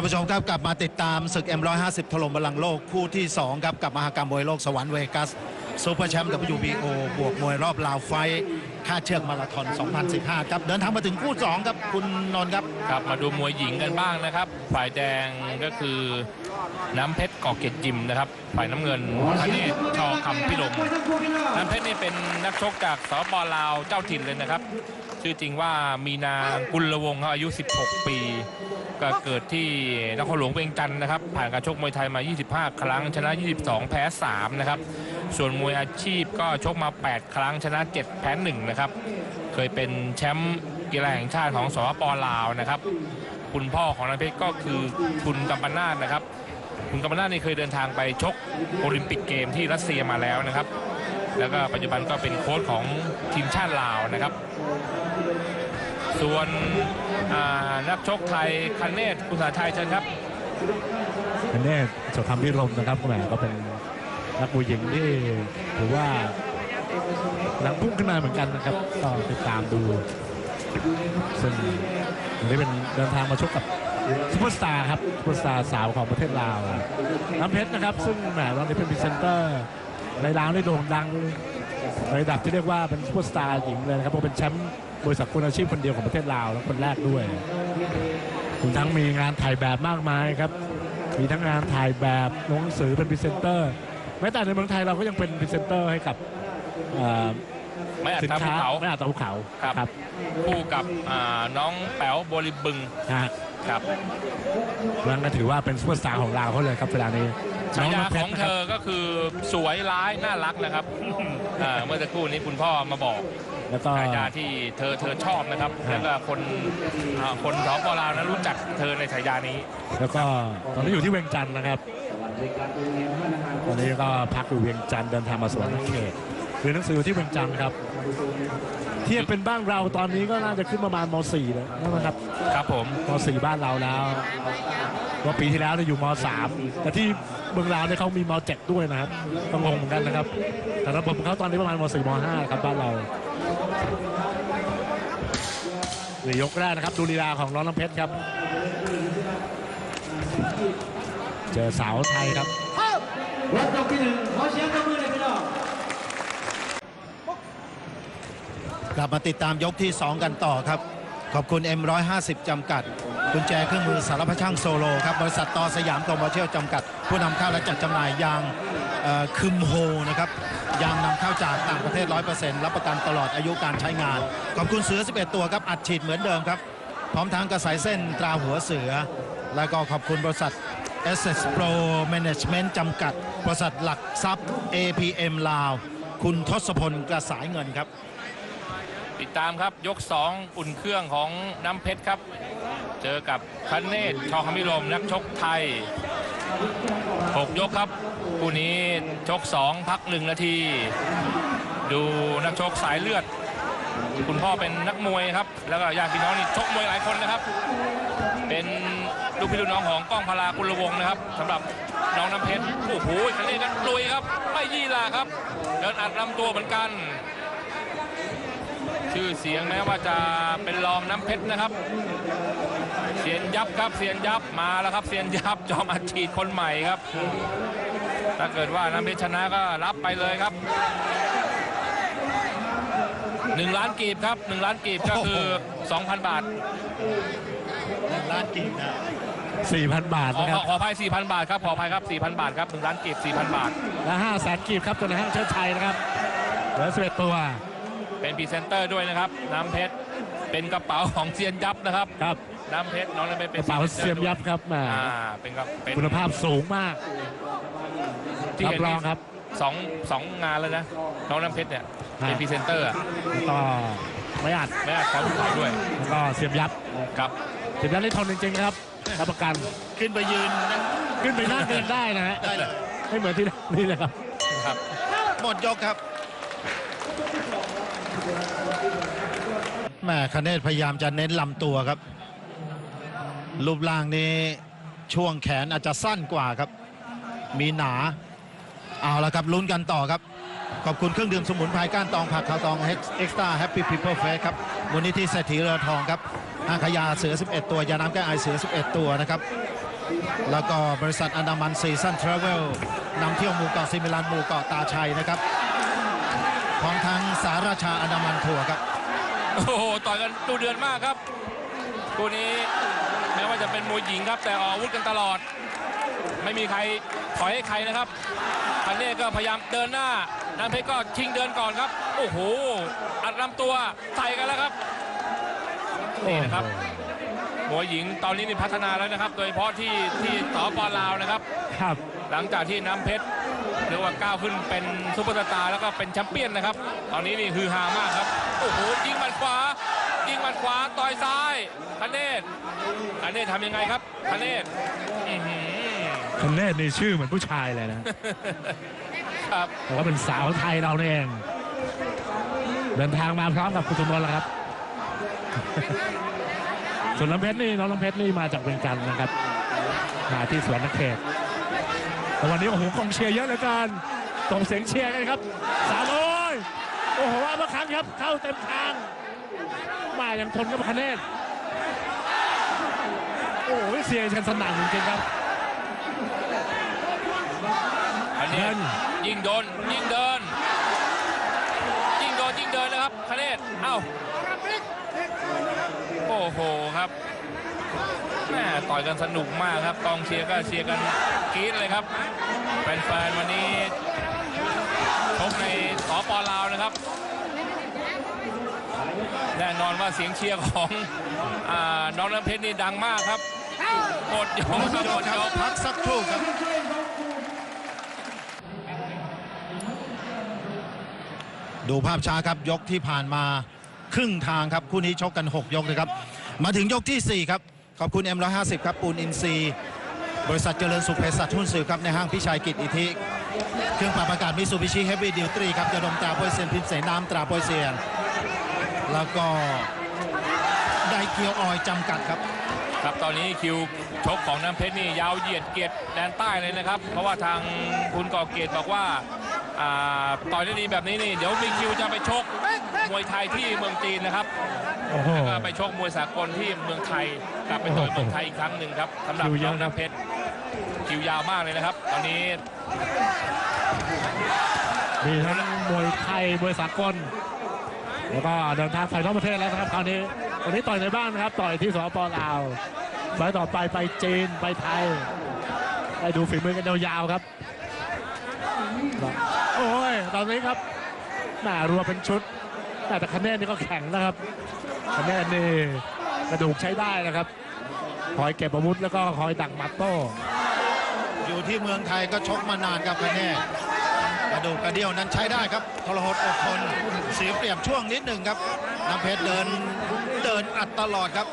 านผู้ชมครับกลับมาติดตามศึก M150 ถล่มบอลลังโลกคู่ที่ 2 ครับ กับมหากรรมมวยโลกสวรรค์เวกัสซูเปอร์แชมป์ WBO บวกมวยรอบลาวไฟค่าเชือกมาราธอน 2015 ครับ เดินทางมาถึงคู่ 2 ครับ คุณนนท์ครับ ครับมาดูมวยหญิงกันบ้างนะครับ ฝ่ายแดงก็คือน้ำเพชรกอกเกตยิมนะครับ ฝ่ายน้ำเงินคเนศชอคำพิลมน้ำเพชรนี่เป็นนักชกจากสปปลาวเจ้าถิ่นเลยนะครับ ชื่อจริงว่ามีนากุลวงศ์ครับอายุ 16 ปี ก็เกิดที่นครหลวงเวียงจันทร์นะครับ ผ่านการชกมวยไทยมา 25 ครั้ง ชนะ 22 แพ้ 3 นะครับ ส่วนมวยอาชีพก็ชกมา 8 ครั้ง ชนะ 7 แพ้ 1 นะครับ เคยเป็นแชมป์กีฬาแห่งชาติของสปปลาวนะครับ คุณพ่อของน้ำเพชรก็คือคุณกัมปนาทนะครับ คุณกัมปนาทนี่เคยเดินทางไปชกโอลิมปิกเกมที่รัสเซียมาแล้วนะครับ แล้วก็ปัจจุบันก็เป็นโค้ชของทีมชาติลาวนะครับ ส่วนนักชกไทยคันเนศคุณสาชัยเชิญครับอันเนี้สดคำพิรมนะครับแหมก็เป็นนักมวยหญิงที่ถือว่าหลังพุ่งขึ้นมาเหมือนกันนะครับก็ติดตามดูซึ่งนี้เป็นเดินทางมาชกกับซุปเปอร์สตาร์ครับซุปเปอร์สตาร์สาวของประเทศลาวน้ำเพชรนะครับ ซึ่งแหมตอนนี้เป็นพรีเซนเตอร์ ในลาวได้โด่งดังในระดับที่เรียกว่าเป็นซุปเปอร์สตาร์หญิงเลยนะครับเพราะเป็นแชมป์บริษัทคุณอาชีพคนเดียวของประเทศลาวและคนแรกด้วยคุณทั้งมีงานถ่ายแบบมากมายครับ มีทั้งงานถ่ายแบบลงหนังสือเป็นพรีเซนเตอร์แม้แต่ในเมืองไทยเราก็ยังเป็นพรีเซนเตอร์ให้กับเอ่อไม่อัดสินตามภูค้าเขาไม่อาตาภูเขาครับครับคู่กับอ่าน้องแป๋วโบริบึงนะฮะครับนั่นก็ถือว่าเป็นซุปเปอร์สตาร์ของเราเขาเลยครับเวลานี้ ฉายาน้ำพขชองรนะเธครับอก็คือสวยร้ายน่ารักนะครับอ่าเมื่อสักครู่นี้คุณพ่อมาบอกแล้วก็ฉายาที่เธอเธอชอบนะครับครับแล้วก็คนอ่าคนสปลาวนั้นรู้จักเธอในฉายานี้ แล้วก็ตอนนี้อยู่ที่เวียงจันทร์นะครับตอนนี้ก็พักอยู่เวียงจันทร์เดินทางมาสวนเขตเรียนหนังสืออยู่ที่เวียงจันทร์ครับเทียบเป็นบ้านเราตอนนี้ก็น่าจะขึ้นประมาณม .4 แล้วนะครับ ครับผมม .4 บ้านเราแล้ว เมื่อปีที่แล้วเนี่ยอยู่ม .3 แต่ที่เมืองลาวเนี่ยเขามีม .7 ด้วยนะครับก็งงเหมือนกันนะครับ แต่ระบบของเขาตอนนี้ประมาณม .4 ม .5 ครับบ้านเรานี่ยกแรกนะครับดูลีลาของน้องน้ำเพชรครับ เจอสาวไทยครับวัดยกที่หนึ่งขอเสียงตบมือเลยพี่น้องกลับมาติดตามยกที่ 2 กันต่อครับ ขอบคุณ M150 จำกัด กุญแจเครื่องมือสารพัดช่างโซโลครับบริษัทต่อสยามโตมอเชลจำกัด ผู้นำเข้าและจัดจำหน่ายยางคึมโฮนะครับยางนำเข้าจากต่างประเทศ 100%รับประกันตลอดอายุการใช้งาน ขอบคุณเสือ 11 ตัวครับอัดฉีดเหมือนเดิมครับ พร้อมทั้งกระสายเส้นตราหัวเสือ แล้วก็ขอบคุณบริษัท SS Pro Management จำกัด บริษัทหลักทรัพย์ APM ลาว คุณทศพลกระสายเงินครับ ติดตามครับยก 2 อุ่นเครื่องของน้ำเพชรครับ เจอกับคันเนศชอคำมิลมนักชกไทย 6 ยกครับคู่นี้ชก 2 พัก 1 นาที ดูนักชกสายเลือด คุณพ่อเป็นนักมวยครับ แล้วก็ญาติพี่น้องนี่ชกมวยหลายคนนะครับ เป็นลูกพี่ลูกน้องของก้องพลากุลวงนะครับสำหรับน้องน้ำเพชรโอ้โหคันนี้นั้นลุยครับ ไม่ยี่ลาครับเดินอัดลำตัวเหมือนกัน ชื่อเสียงแม้ว่าจะเป็นรองน้ำเพชรนะครับ เสียนยับครับเสียนยับมาแล้วครับเสียนยับจอมอัดฉีดคนใหม่ครับ ถ้าเกิดว่าน้ำเพชรชนะก็รับไปเลยครับหนึ่งล้านกีบครับหนึ่งล้านกีบก็คือ2,000บาทล้านกีบนะ4,000บาทขอนะคขรัอบขออภัย4,000บาทครับ ขออภัยครับ4,000บาทครับหนึ่งล้านกีบ4,000บาท และ5แสนกีบครับตัวในห้างเชิดชัยนะครับ เหลือ11ตัว เป็นพรีเซนเตอร์ด้วยนะครับ น้ำเพชรเป็นกระเป๋าของเซียนยับนะครับ ครับน้ำเพชรน้องน้ำเพชรกเป็นระเป๋าเสียมยับครับแหมอ่าเป็นครับเป็นคุณภาพสูงมากที่รับเห็นรนี่องครับ สองสองงานแล้วนะน้องน้ำเพชรเนี่ยฮะเป็นพรีเซนเตอร์อะแล้วก็ไม่อัดไม่อาจขอขายด้วยแล้วก็เสียมยับครับ เสียมยับนี่ทนจริงๆครับรับประกันขึ้นไปยืนนะขึ้นไปนั่งเดินได้นะฮะได้เลยไม่เหมือนที่นี่เลยครับ ครับ หมดยกครับ แม่คเนศพยายามจะเน้นลำตัวครับ รูปร่างนี้ช่วงแขนอาจจะสั้นกว่าครับ มีหนาเอาละครับลุ้นกันต่อครับ ขอบคุณเครื่องดื่มสมุนไพรก้านตองผักขาวตองเอ็กซ์ตร้าแฮปปี้พีเพิลเฟสครับมูลนิธิเศรษฐีเรือทองครับอาขยาเสือ 11 ตัวยาน้ำแก้ไอเสือ 11 ตัวนะครับ แล้วก็บริษัทอันดามันซีซันทราเวลนำเที่ยวหมู่เกาะซิมิลันหมู่เกาะตาชัยนะครับ พร้อมทั้งสาราชาอนามันทัวร์ครับ โอ้โหต่อยกันดูเดือนมากครับคู่นี้แม้ว่าจะเป็นมวยหญิงครับ แต่ออกอาวุธกันตลอด ไม่มีใครถอยให้ใครนะครับคันเน่ก็พยายามเดินหน้าน้ำเพชรก็ชิงเดินก่อนครับ โอ้โหอัดลำตัวใส่กันแล้วครับนี่นะครับมวยหญิงตอนนี้นี่พัฒนาแล้วนะครับ โดยเฉพาะที่ที่สปลาวนะครับ ครับ หลังจากที่น้ำเพชร เรียกว่าก้าวขึ้นเป็นซุปเปอร์สตาร์แล้วก็เป็นแชมป์เปี้ยนนะครับ ตอนนี้นี่ฮือฮามากครับ โอ้โหยิงหมัดขวายิงหมัดขวาต่อยซ้ายคเนศคเนศทำยังไงครับคเนศอื้อหือคนเล่นนี่ชื่อเหมือนผู้ชายเลยนะครับแต่ว่าเป็นสาวไทยเราเนี่ยเองเดินทางมาพร้อมกับคุณสมบัติแล้วครับส่วนน้ำเพชรนี่น้องน้ำเพชรนี่มาจากเวียงจันทร์นะครับ มาที่สวนนักเขตแต่ วันนี้โอ้โหกองเชียร์เยอะเหลือเกินส่งเสียงเชียร์กันครับสามโอ้ยโอ้โหเอามาครั้งครับเข้าเต็มทาง มายังทนกับคะแนนโอ้โหเสียร์กันสนั่นจริงๆครับคเนศยิงโดนยิงเดินยิงโดนยิงเดินนะครับคเนศเอ้าโอ้โหครับ แม่ต่อยกันสนุกมากครับกองเชียร์ก็เชียร์กันกรี๊ดเลยครับแฟนๆวันนี้ชกในสปลาวนะครับ แน่นอนว่าเสียงเชียร์ของอน้องน้ำเพชรนี่ดังมากครับหมดยกครับหมดยกพักสักครู่ครับดูภาพช้าครับยกที่ผ่านมาครึ่งทางครับคู่นี้ชกกัน 6 ยกนะครับ มาถึงยกทีสี่4 ครับ ขอบคุณ M150 ครับปูนอินซีบริษัทเจริญสุขเภสัชหุ้นสื่อครับในห้างพิชัยกิจอิทิเครื่องปรับอากาศมิซูบิชิเฮฟวี่ดิวตรีครับยาดมตราโปยเซียนพิมพ์เสน้ำตราโปยเซียน แล้วก็ไดเกียวออยจำกัดครับ ครับตอนนี้คิวชกของน้ำเพชรนี่ยาวเหยียดเกียรติแดนใต้เลยนะครับ เพราะว่าทางคุณก่อเกียรติบอกว่าอ่าต่อยได้ดีแบบนี้นี่เดี๋ยวมีคิวจะไปชกมวยไทยที่เมืองจีนนะครับ แล้วก็ไปชกมวยสากลที่เมืองไทยกลับไปต่อยเมืองไทยอีกครั้งหนึ่งครับสำหรับคิวเยน้อะองครับน้ำเพชรคิวยาวมากเลยนะครับ ตอนนี้มีทั้งมวยไทยมวยสากล แล้วก็เดินทางไปนอกประเทศแล้วนะครับคราวนี้วันนี้ต่อยในบ้านนะครับ ต่อยที่สปลาวไฟล์ต่อไปไปจีนไปไทยไปดูฝีมือกันยาวๆครับ โอ้ยตอนนี้ครับหน้ารัวเป็นชุด แต่คะแนนนี่ก็แข็งนะครับคะแนนนี่กระดูกใช้ได้นะครับ คอยเก็บอาวุธแล้วก็คอยดักหมัดโต้อยู่ที่เมืองไทยก็ชกมานานครับคะแนนกระดูกกระเดี่ยวนั้นใช้ได้ครับทรหดอดทนเสียเปรียบช่วงนิดหนึ่งครับน้ำเพชรเดินเดินอัดตลอดครับ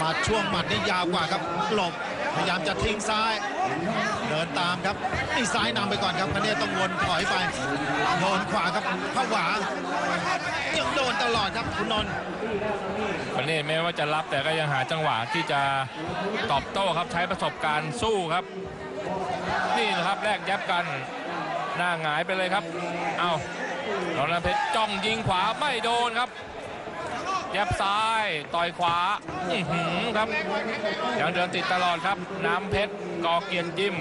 มาช่วงหมัดนี่ยาวกว่าครับหลบพยายามจะทิ้งซ้าย เดินตามครับนี่ซ้ายนำไปก่อนครับคะแนนต้องวนถอยไปโดนขวาครับผวายังโดนตลอดครับคุณนนท์วันนี้แม้ว่าจะรับแต่ก็ยังหาจังหวะที่จะตอบโต้ครับใช้ประสบการณ์สู้ครับ นี่นะครับแลกยับกันหน้าหงายไปเลยครับ เอาน้องน้ำเพชรจ้องยิงขวาไม่โดนครับยับซ้าย ต่อยขวาครับ ยังเดินติดตลอดครับ น้ำเพชร กอเกียรติยิม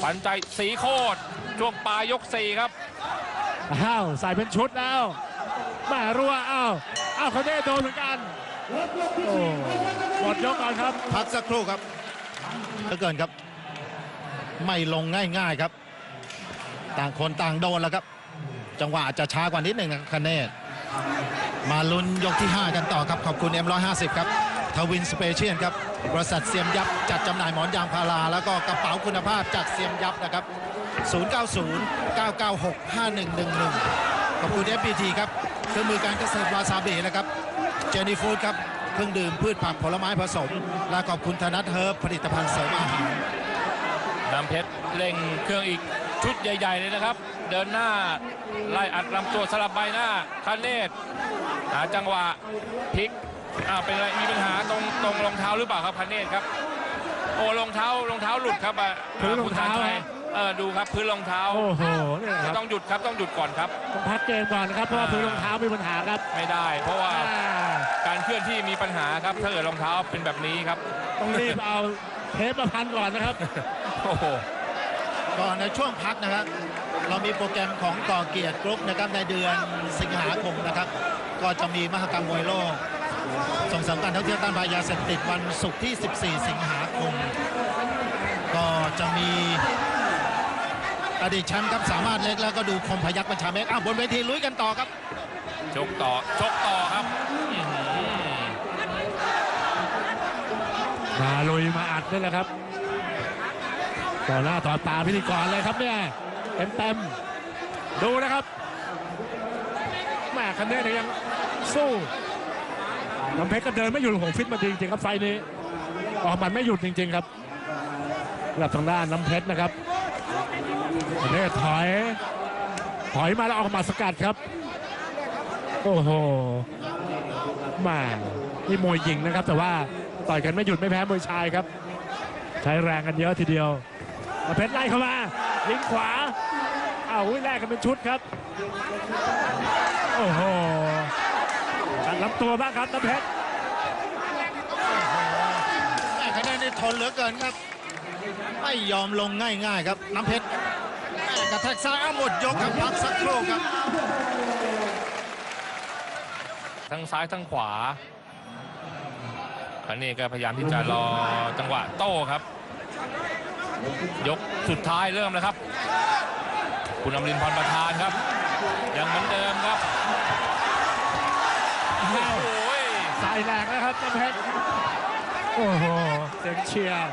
ขวัญใจสีโคตรช่วงปลายยกสี่ครับอ้าวใส่เป็นชุดแล้วแมารัวอ้าวอ้าวเขาได้โดนเหมือนกันโอ้หมดยกก่อนครับ พักสักครู่ครับเหลือเกินครับ ไม่ลงง่ายๆครับ ต่างคนต่างโดนแล้วครับ จังหวะอาจจะช้ากว่านิดหนึ่งนะครับคะแนนมาลุ้นยกที่ 5 กันต่อครับ ขอบคุณ M150 ครับทวินสเปเชียลครับ บริษัทเสียมยับจัดจำหน่ายหมอนยางพารา แล้วก็กระเป๋าคุณภาพจากเสียมยับนะครับ 090-996-5111 ขอบคุณ FPT ครับ เครื่องมือการเกษตรวาซาบินะครับ เจนี่ฟูดครับ เครื่องดื่มพืชผักผลไม้ผสม และขอบคุณธนัทเฮิร์บผลิตภัณฑ์เสริมอาหารน้ำเพชรเร่งเครื่องอีกชุดใหญ่ ๆ เลยนะครับ เดินหน้าไล่อัดลำตัวสลับใบหน้าคันเนตหาจังหวะพลิก อ่าเป็นอะไรมีปัญหาตรงตรงรองเท้าหรือเปล่าครับคันเนตครับ โอ้รองเท้ารองเท้าหลุดครับอะพื้นรองเท้าคุณชญชัยฮะ เออดูครับพื้นรองเท้าโอ้โหเนี่ยครับต้องหยุดครับต้องหยุดก่อนครับ ต้องพักเกมก่อนนะครับเพราะว่าพื้นรองเท้ามีปัญหาครับไม่ได้ เพราะว่าอ่าการเคลื่อนที่มีปัญหาครับถ้าเกิดรองเท้าเป็นแบบนี้ครับต้องรีบเอาเทปมาพันก่อนนะครับ โอ้โห ก่อนในช่วงพักนะครับ เรามีโปรแกรมของก่อเกียรติกรุ๊ปนะครับในเดือนสิงหาคมนะครับ ก็จะมีมหกรรมมวยโลก ส่งเสริมการท่องเที่ยวต้านภัยยาเสพติดวันศุกร์ที่ 14 สิงหาคม ก็จะมีอดีตแชมป์ครับสามารถเล็กแล้วก็ดูคมพยักประชาเมฆอ้าวบนเวทีลุยกันต่อครับ ชกต่อ ชกต่อครับอื้อหือมาลุยมาอัดนี่แหละครับ ต่อหน้าต่อตาพิธีกรเลยครับเนี่ยเต็มเต็มๆดูนะครับแม่คันนี้เนี่ยยังสู้ น้ำเพชรก็เดินไม่หยุดโหฟิตมาจริงๆครับไฟนี้ออกหมันไม่หยุดจริง ๆ ครับสำหรับทางด้านน้ำเพชรนะครับคันนี้ถอยถอยมาแล้วออกมาสกัดครับ โอ้โหมานี่มวยหญิงนะครับ แต่ว่าต่อยกันไม่หยุดไม่แพ้มวยชายครับ ใช้แรงกันเยอะทีเดียวน้ำเพชรไล่เข้ามายิงขวาอ้าวแลกกันเป็นชุดครับ โอ้โห ลำตัวบ้างครับน้ำเพชรแม่คะแนนนี่ทนเหลือเกินครับ ไม่ยอมลงง่ายๆครับ น้ำเพชรแม่กระแทกซ้ายเอาหมดยกครับพักสักครู่ครับ ทั้งซ้ายทั้งขวาคันนี้ก็พยายามที่จะรอจังหวะโต้ครับ ยกสุดท้ายเริ่มแล้วครับ คุณอมรินทร์พรประธานครับ ยังเหมือนเดิมครับ อ้าวโอ้ยใส่แรงนะครับน้ำเพชรโอ้โหเสียงเชียร์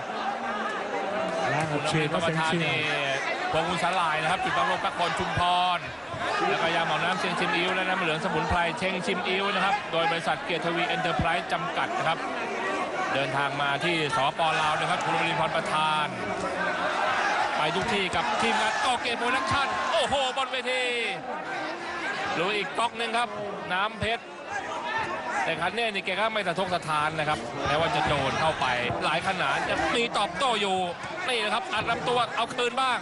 แรงกับคุณอมเชียริร์นทร์พก็รปเสียงระธานเชียนี่ร์พงศ์อุนสาลายนะครับจุดบำรุงพระคนชุมพรแล้วก็ยาหมอน้ำเชียงชิมอิ้วและน้ำเหลืองสมุนไพรเชงชิมอิ้วนะครับ โดยบริษัทเกียรติทวีเอ็นเตอร์ไพรส์จำกัดนะครับ เดินทางมาที่สปลาวนะครับคุณอมรินทร์พรประธาน ไปทุกที่กับทีมงานกอเกตโปรดักชั่นโอ้โหบนเวทีดูอีกก๊อกหนึ่งครับ น้ำเพชร แต่คันเน่นี่แกก็ไม่สะทกสะทานนะครับแม้ว่าจะโดนเข้าไป หลายขนาดจะมีตอบโต้อยู่นี่นะครับอัดลำตัวเอาคืนบ้าง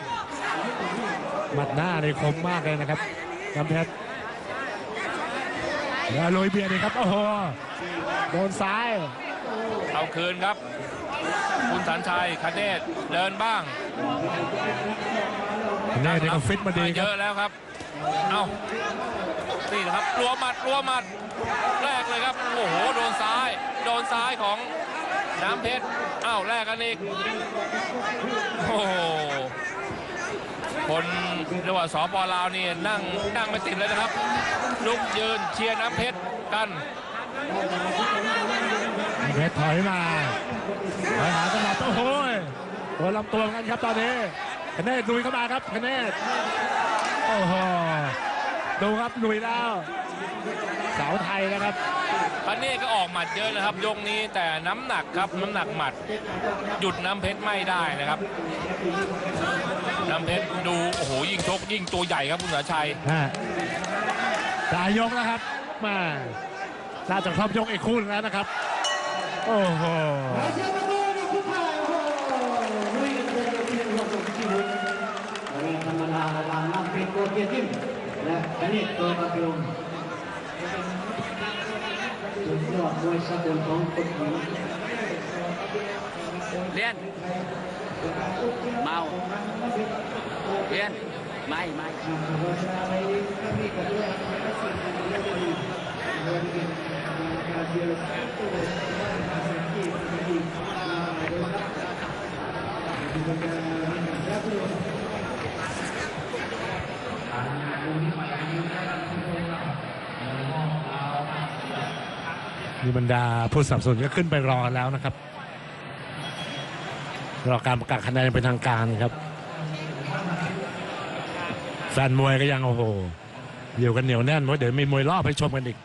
หมัดหน้าในคมมากเลยนะครับน้ำเพชรแล้วลุยเบียร์ดีครับโอ้โหโดนซ้าย เอาคืนครับ คุณสันชัยคเนศเดินบ้างแน่นี่ก็ฟิตมาดีคเยรับอะแล้วครับ เอานี่นะครับรัวหมัดรัวหมัดแรกเลยครับ โอ้โห โดนซ้าย โดนซ้ายของน้ำเพชรอ้าวแรกกันอีกโอ้โหคนรียกว่าสปลาวนี่นั่งนั่งไม่ติดเลยนะครับ ลุกยืนเชียร์น้ำเพชรกันน้ำเพชรถอยมาถอยหาจังหวะโอ้โหโดนลำตัวกันครับตอนนี้คะแนนลุยเข้ามาครับคะแนน โอ้โหดูครับลุยแล้วสาวไทยนะครับพันนี่ก็ออกหมัดเยอะนะครับยกนี้แต่น้ำหนักครับน้ำหนักหมัด หยุดน้ำเพชรไม่ได้นะครับ น้ำเพชรดูโอ้โหยิ่งชกยิ่งตัวใหญ่ครับคุณสาชัยฮะจ่ายยกแล้วครับมาน่าจะครบยกอีกคู่หนึงแล้วนะครับ โอ้โห เชียร์ตะโกนคู่ไทยโอ้โหลุยกันเป็นยกที่หนึ่งของที่บุญแรงธรรมดาระหว่างน้ำเพชรโกเกียรติมและคณิตตัวมาพิมสุดยอดมวยสากลของคนหญิงเรียนเมาเรียนไม่ไม่ มีบรรดาผู้สนับสนุนก็ขึ้นไปรอแล้วนะครับ รอการประกาศคะแนนเป็นทางการครับแฟนมวยก็ยังโอ้โหอยู่กันเหนียวแน่นเพราะเดี๋ยวมีมวยรอบให้ชมกันอีก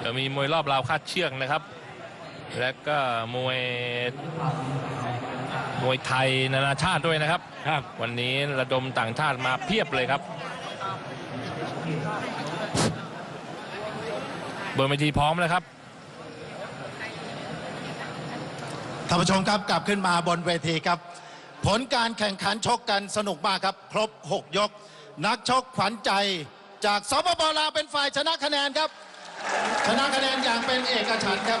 เดี๋ยวมีมวยรอบราวคาดเชือกนะครับ และก็มวยมวยไทยนานาชาติด้วยนะครับ ครับ วันนี้ระดมต่างชาติมาเพียบเลยครับเบอร์เวทีพร้อมแล้วครับ ท่านผู้ชมครับกลับขึ้นมาบนเวทีครับ ผลการแข่งขันชกกันสนุกมากครับ ครบ 6 ยก นักชกขวัญใจจากสปปลาวเป็นฝ่ายชนะคะแนนครับ ชนะคะแนนอย่างเป็นเอกฉันท์ครับ